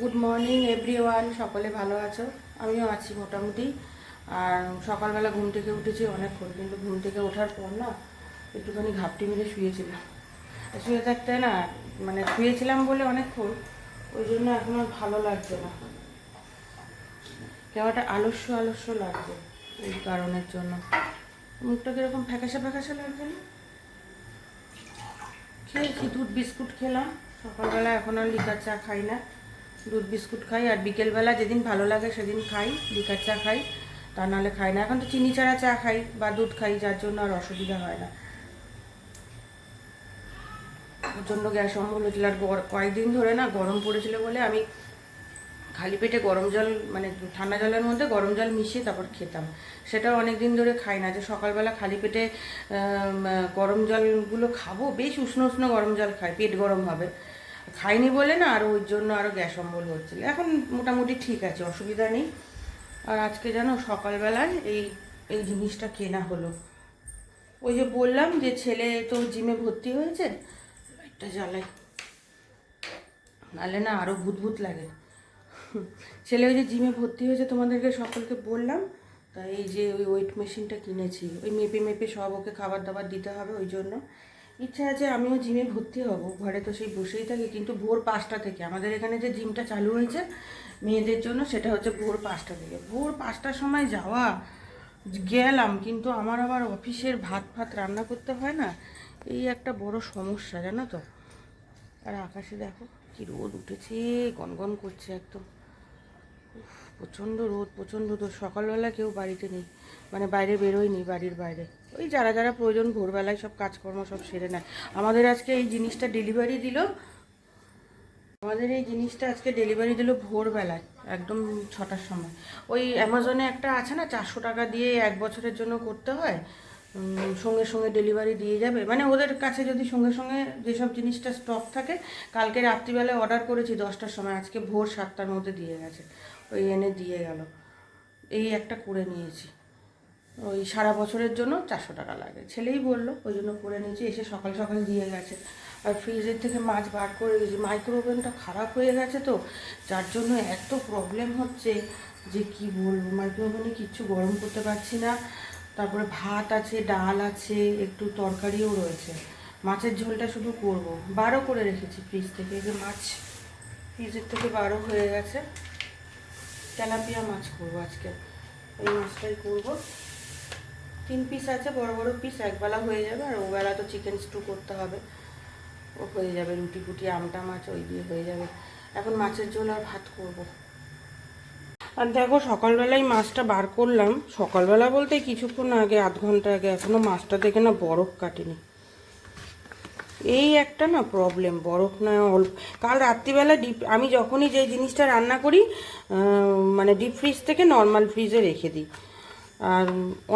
Good morning everyone সকলে ভালো আছো? আমিও আছি মোটামুটি। আর সকালবেলা ঘুম থেকে উঠেছি অনেকক্ষণ, কিন্তু ঘুম থেকে ওঠার পর না একটুখানি ঘাপটি মেরে শুয়েছিলাম। শুয়ে থাকতে না মানে শুয়েছিলাম বলে অনেকক্ষণ, ওই জন্য এখন আর ভালো লাগছে না। একটা আলস্য আলস্য লাগছে এই কারণের জন্য। মুখটা কীরকম ফ্যাকাশা ফ্যাকাশা লাগছে না? খেয়েছি, দুধ, বিস্কুট খেলাম। সকালবেলা এখন আর লিকার চা খাই না। দুধ বিস্কুট খাই আর বিকেলবেলা যেদিন ভালো লাগে সেদিন খাই, লিকার চা খাই, তা নাহলে খাই না। এখন তো চিনি ছাড়া চা খাই বা দুধ খাই, যার জন্য আর অসুবিধা হয় না। প্রচণ্ড গ্যাস অম্বল হয়েছিল। আর কয়েকদিন ধরে না গরম পড়েছিল বলে আমি খালি পেটে গরম জল মানে ঠান্ডা জলের মধ্যে গরম জল মিশিয়ে তারপর খেতাম। সেটাও অনেক দিন ধরে খাই না। যে সকালবেলা খালি পেটে গরম জলগুলো খাব, বেশ উষ্ণ উষ্ণ গরম জল খাই, পেট গরম হবে। খাইনি বলে না, আর ওই জন্য আরও গ্যাস অম্বল হচ্ছিল। এখন মোটামুটি ঠিক আছে, অসুবিধা নেই। আর আজকে জানো, সকালবেলায় এই এই জিনিসটা কেনা হলো। ওই যে বললাম যে ছেলে তো জিমে ভর্তি হয়েছে, একটা জ্বালাই নাহলে না আরও ভূত লাগে। ছেলে ওই যে জিমে ভর্তি হয়েছে তোমাদেরকে সকলকে বললাম তাই এই যে ওই ওয়েট মেশিনটা কিনেছি। ওই মেপে মেপে সব ওকে খাবার দাবার দিতে হবে ওই জন্য। ইচ্ছা আছে আমিও জিমে ভর্তি হব, ঘরে তো সেই বসেই থাকি, কিন্তু ভোর পাঁচটা থেকে। আমাদের এখানে যে জিমটা চালু হয়েছে মেয়েদের জন্য, সেটা হচ্ছে ভোর পাঁচটা থেকে। ভোর পাঁচটার সময় যাওয়া, গেলাম, কিন্তু আমার আবার অফিসের ভাত ফাত রান্না করতে হয় না, এই একটা বড় সমস্যা, জানো তো। আর আকাশে দেখো কি রোদ উঠেছে, গনগন করছে একদম। প্রচণ্ড রোদ প্রচণ্ড রোদ। সকালবেলা কেউ বাড়িতে নেই মানে বাইরে বেরোয়নি বাড়ির বাইরে। ওই যারা যারা প্রয়োজন ভোরবেলায় সব কাজকর্ম সব সেরে নেয়। আমাদের আজকে এই জিনিসটা ডেলিভারি দিল। আমাদের এই জিনিসটা আজকে ডেলিভারি দিল ভোরবেলায়, একদম ছটার সময়। ওই অ্যামাজনে একটা আছে না, চারশো টাকা দিয়ে এক বছরের জন্য করতে হয় সঙ্গে সঙ্গে ডেলিভারি দিয়ে যাবে। মানে ওদের কাছে যদি সঙ্গে সঙ্গে যেসব জিনিসটা স্টক থাকে, কালকে রাত্রিবেলায় অর্ডার করেছি দশটার সময়, আজকে ভোর সাতটার মধ্যে দিয়ে গেছে। ওই এনে দিয়ে গেল। এই একটা করে নিয়েছি। ওই সারা বছরের জন্য চারশো টাকা লাগে। ছেলেই বলল, ওই জন্য করে নিয়েছি, এসে সকাল সকাল দিয়ে গেছে। আর ফ্রিজের থেকে মাছ বার করে দিয়েছি। মাইক্রোওভেনটা খারাপ হয়ে গেছে তো, যার জন্য এত প্রবলেম হচ্ছে যে কি বলব? মাইক্রোওভেনে কিচ্ছু গরম করতে পারছি না। তারপরে ভাত আছে, ডাল আছে, একটু তরকারিও রয়েছে। মাছের ঝোলটা শুধু করব। বারো করে রেখেছি ফ্রিজ থেকে। যে মাছ ফ্রিজের থেকে বারো হয়ে গেছে। তেলাপিয়া মাছ করব আজকে। এই মাছটাই করব। তিন পিস আছে, বড় বড় পিস একবেলা হয়ে যাবে, আর ওবেলা তো চিকেন স্টু করতে হবে। ও হয়ে যাবে, রুটি ফুটি আমটা মাছ ওই দিয়ে হয়ে যাবে। এখন মাছের ঝোল আর ভাত করব। আর দেখো, সকালবেলায় মাছটা বার করলাম। সকালবেলা বলতে কিছুক্ষণ আগে, আধ ঘণ্টা আগে, এখনও মাছটা থেকে না বরফ কাটেনি। এই একটা না প্রবলেম বরফ না, অল্প কাল রাত্রিবেলা ডিপ আমি যখনই যে জিনিসটা রান্না করি মানে ডিপ ফ্রিজ থেকে নর্মাল ফ্রিজে রেখে দিই। আর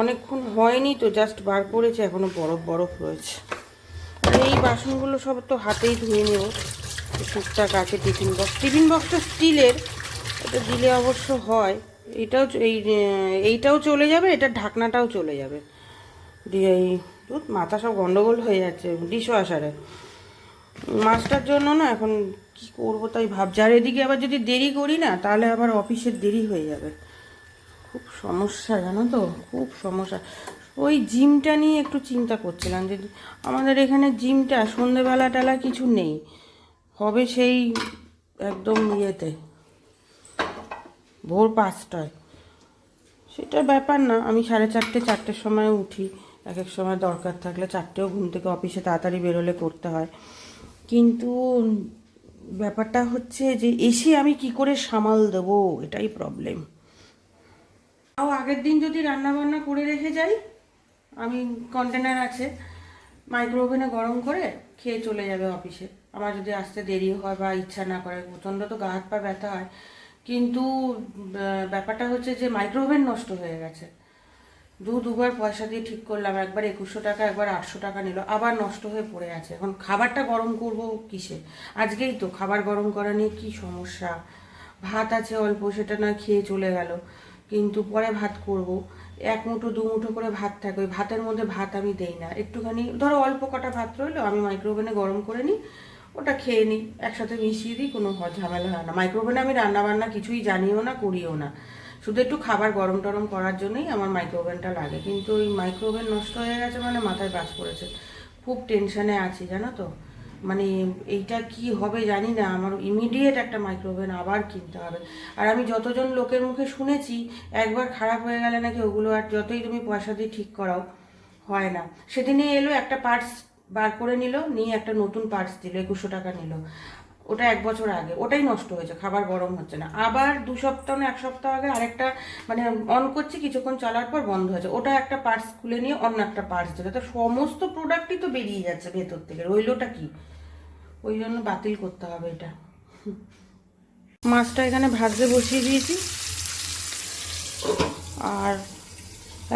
অনেকক্ষণ হয়নি তো জাস্ট বার করেছে, এখনও বরফ বরফ রয়েছে। এই বাসনগুলো সব তো হাতেই ধুয়ে নেব। টুকটাক আছে টিফিন বক্স। টিফিন বক্সটা স্টিলের, এটা দিলে অবশ্য হয়। এটাও এই এইটাও চলে যাবে, এটা ঢাকনাটাও চলে যাবে। দিয়ে এই দুধ মাথা সব গন্ডগোল হয়ে যাচ্ছে ডিশ ওয়াশারে মাছটার জন্য না এখন কি করব তাই ভাবছি। আর এদিকে আবার যদি দেরি করি না, তাহলে আবার অফিসের দেরি হয়ে যাবে। খুব সমস্যা, জানো তো? খুব সমস্যা। ওই জিমটা নিয়ে একটু চিন্তা করছিলাম যে আমাদের এখানে জিমটা সন্ধেবেলা টেলা কিছু নেই। হবে সেই একদম ইয়েতে, ভোর পাঁচটায়। সেটা ব্যাপার না, আমি সাড়ে চারটে, চারটের সময় উঠি। এক এক সময় দরকার থাকলে চারটেও ঘুম থেকে অফিসে তাড়াতাড়ি বেরোলে করতে হয়। কিন্তু ব্যাপারটা হচ্ছে যে এসে আমি কি করে সামাল দেবো? এটাই প্রবলেম তাও আগের দিন যদি রান্না বান্না করে রেখে যাই, আমি কন্টেনার আছে মাইক্রো ওভেনে গরম করে খেয়ে চলে যাবে অফিসে আমার যদি আসতে দেরি হয় বা ইচ্ছা না করে, প্রচণ্ড তো গা হাত পা ব্যথা হয়। কিন্তু ব্যাপারটা হচ্ছে যে মাইক্রো ওভেন নষ্ট হয়ে গেছে। দু, দুবার পয়সা দিয়ে ঠিক করলাম, একবার একুশশো টাকা, একবার আটশো টাকা নিল, আবার নষ্ট হয়ে পড়ে আছে। এখন খাবারটা গরম করব কিসে? আজকেই তো খাবার গরম করা নিয়ে কী সমস্যা? ভাত আছে অল্প, সেটা না খেয়ে চলে গেল। কিন্তু পরে ভাত করব। এক মুঠো, দু মুঠো করে ভাত থাকে। ওই ভাতের মধ্যে ভাত আমি দেই না। একটুখানি, ধরো অল্প কটা ভাত রইল, আমি মাইক্রোওভেনে গরম করে নিই, ওটা খেয়ে নিই। একসাথে মিশিয়ে দিই, কোনো ঝামেলা হয় না। মাইক্রোওভেনে আমি রান্না বান্না কিছুই জানিও না, করিও না। শুধু একটু খাবার গরম টরম করার জন্যই আমার মাইক্রোওভেনটা লাগে। কিন্তু ওই মাইক্রোওভেন নষ্ট হয়ে গেছে মানে মাথায় বাজ পড়েছে। খুব টেনশানে আছি, জানো তো? মানে এইটা কি হবে জানি না, আমার ইমিডিয়েট একটা মাইক্রোওভেন আবার কিনতে হবে। আর আমি যতজন লোকের মুখে শুনেছি, একবার খারাপ হয়ে গেলে নাকি ওগুলো আর যতই তুমি পয়সা দিয়ে ঠিক করাও হয় না। সেদিনে এলো, একটা পার্টস বার করে নিল, নিয়ে একটা নতুন পার্টস দিল, একুশশো টাকা নিল। ওটা এক বছর আগে, ওটাই নষ্ট হয়েছে, খাবার গরম হচ্ছে না। আবার দু সপ্তাহ না, এক সপ্তাহ আগে আরেকটা মানে অন করছি, কিছুক্ষণ চলার পর বন্ধ হয়েছে। ওটা একটা পার্টস খুলে নিয়ে অন্য একটা পার্টস দিল। তো সমস্ত প্রোডাক্টই তো বেরিয়ে যাচ্ছে ভেতর থেকে। রইলোটা কি? ওই জন্য বাতিল করতে হবে এটা। মাছটা এখানে ভাজতে বসিয়ে দিয়েছি। আর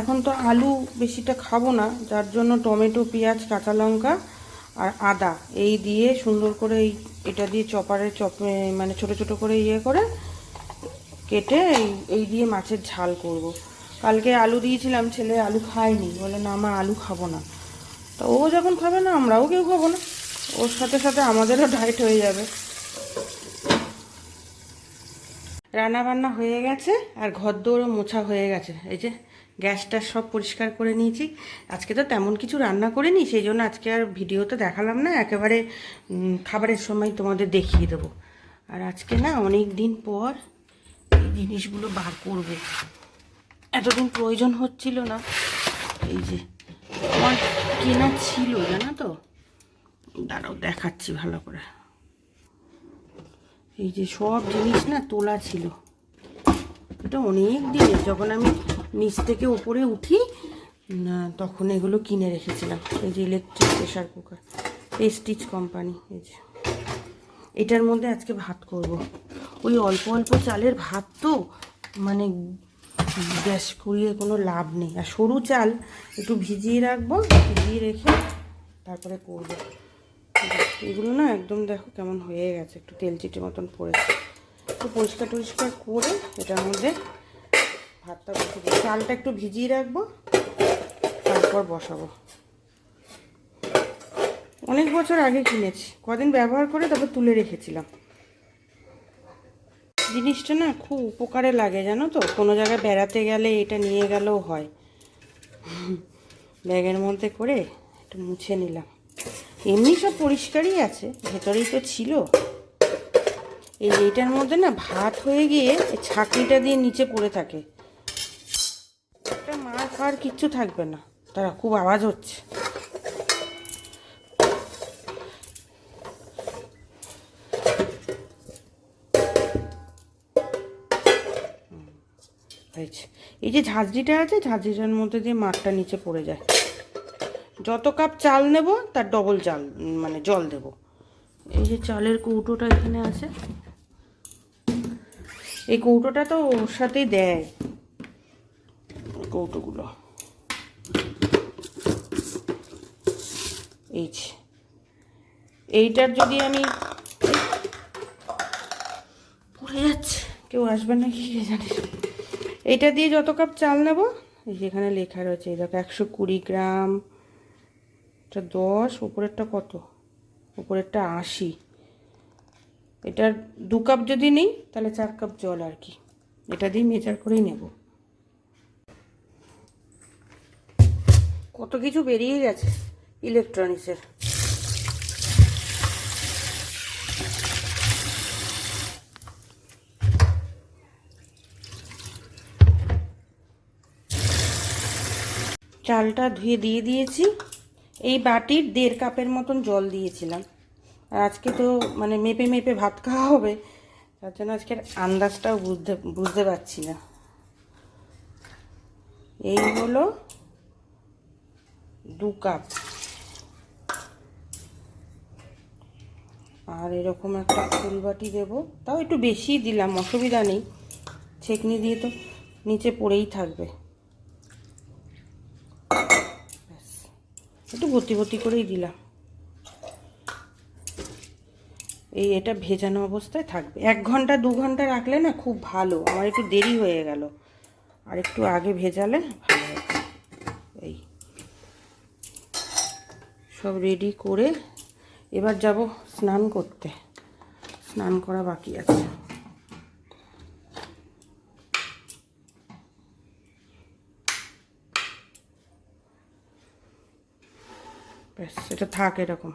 এখন তো আলু বেশিটা খাব না, যার জন্য টমেটো, পেঁয়াজ, কাঁচা লঙ্কা আর আদা এই দিয়ে সুন্দর করে এই এটা দিয়ে চপারে চপে মানে ছোট ছোট করে ইয়ে করে কেটে এই দিয়ে মাছের ঝাল করব। কালকে আলু দিয়েছিলাম, ছেলে আলু খায়নি। বলে, না আমার আলু খাব না। তো ও যখন খাবে না, আমরাও কেউ খাব না। ওর সাথে সাথে আমাদেরও ডায়েট হয়ে যাবে। রান্না বান্না হয়ে গেছে আর ঘর দৌড়ও মোছা হয়ে গেছে। এই যে গ্যাসটা সব পরিষ্কার করে নিয়েছি। আজকে তো তেমন কিছু রান্না করিনি, সেই জন্য আজকে আর ভিডিওতে দেখালাম না, একেবারে খাবারের সময় তোমাদের দেখিয়ে দেবো। আর আজকে না অনেক দিন পর এই জিনিসগুলো বার করবে। এতদিন প্রয়োজন হচ্ছিল না। এই যে আমার কেনা ছিল, জানো তো? দাঁড়াও, দেখাচ্ছি ভালো করে। এই যে সব জিনিস না তোলা ছিল, এটা অনেক দিনের, যখন আমি নিচ থেকে উপরে উঠি না তখন এগুলো কিনে রেখেছিলাম, এই যে electric pressure cooker Prestige company এই যে। এটার মধ্যে আজকে ভাত করব। ওই অল্প অল্প চালের ভাত তো মানে গ্যাস করিয়ে কোনো লাভ নেই। আর সরু চাল একটু ভিজিয়ে রাখব, ভিজিয়ে রেখে তারপরে করব। এগুলো না একদম দেখো কেমন হয়ে গেছে, একটু তেল চিটে মতন পড়েছে। একটু পরিষ্কার টরিষ্কার করে এটার মধ্যে ভাতটা বসে চালটা একটু ভিজিয়ে রাখব, তারপর বসাবো। অনেক বছর আগে কিনেছি, কদিন ব্যবহার করে তারপর তুলে রেখেছিলাম। জিনিসটা না খুব উপকারে লাগে, জানো তো? কোনো জায়গায় বেড়াতে গেলে এটা নিয়ে গেলেও হয়। ব্যাগের মধ্যে করে একটু মুছে নিলাম। এমনি সব পরিষ্কারই আছে, ভেতরেই তো ছিল। এই যে মধ্যে না ভাত হয়ে গিয়ে ছাঁকনিটা দিয়ে নিচে পড়ে থাকে। একটা মার খাওয়ার কিচ্ছু থাকবে না। তারা খুব আওয়াজ হচ্ছে। এই যে ঝাঁঝরিটা আছে, ঝাঁঝরিটার মধ্যে দিয়ে মাঠটা নিচে পড়ে যায়। যত কাপ চাল নেব, তার ডবল চাল মানে জল দেব। এই যে চালের কৌটোটা এখানে আছে। এই কৌটোটা তো ওর সাথেই দেয়, কৌটোগুলো। এই। এইটার যদি আমি পড়ে যাচ্ছে, কেউ আসবে না কি জানে। এইটা দিয়ে যত কাপ চাল নেব, এই যে এখানে লেখা রয়েছে, এই দেখো, একশো কুড়ি গ্রাম এটা দশ, উপরেরটা কত? উপরেরটা আশি। এটার দু কাপ যদি নিই, তাহলে চার কাপ জল আর কি। এটা দিয়ে মেজার করেই নেব। কত কিছু বেরিয়ে গেছে ইলেকট্রনিক্সের চালটা ধুয়ে দিয়ে দিয়েছি। এই বাটির দেড় কাপের মতন জল দিয়েছিলাম। আর আজকে তো মানে মেপে মেপে ভাত খাওয়া হবে, তার জন্য আজকের আন্দাজটাও বুঝতে বুঝতে পারছি না। এই হলো দু কাপ। আর এরকম একটা ফুল বাটি দেবো। তাও একটু বেশি দিলাম, অসুবিধা নেই। ছেকনি দিয়ে তো নিচে পড়েই থাকবে। একটু ভর্তি ভর্তি করেই দিলাম। এই এটা ভেজানো অবস্থায় থাকবে। এক ঘণ্টা, দু ঘণ্টা রাখলে না খুব ভালো। আমার একটু দেরি হয়ে গেল। আর একটু আগে ভেজালে ভালো হতো এই। সব রেডি করে এবার যাব স্নান করতে। স্নান করা বাকি আছে। ব্যাস এটা থাক এরকম।